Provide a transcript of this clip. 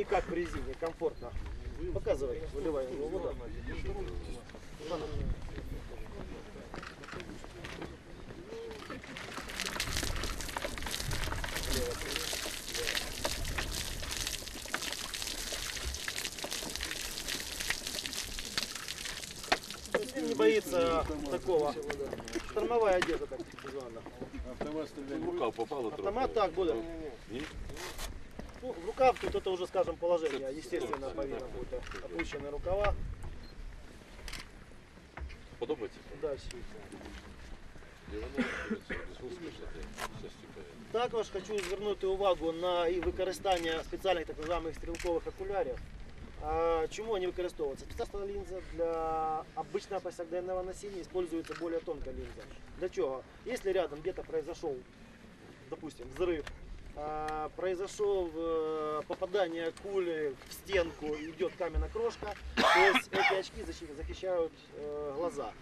не как в резине, комфортно. Показывай, выливай его воду. То есть он не боится такого. Штормовая одежда, так звана. В рукав попало трохи. Автомат так буде Ні? Ну, в рукав тут это уже, скажем, положение. Естественно, повинно будет опущены рукава. Подобається? Дальше. І воно розпускається, все стікає. Також хочу звернути увагу на і використання спеціальних так званих стрілкових окулярів. А, Чому вони використовуються? Спеціальна лінза для обычного повседневного носения используется более тонкая линза. Для чего? Если рядом где-то произошел, допустим, взрыв, а, произошел э, попадание кули в стенку, идет каменная крошка, то есть эти очки защи- защищают э, глаза.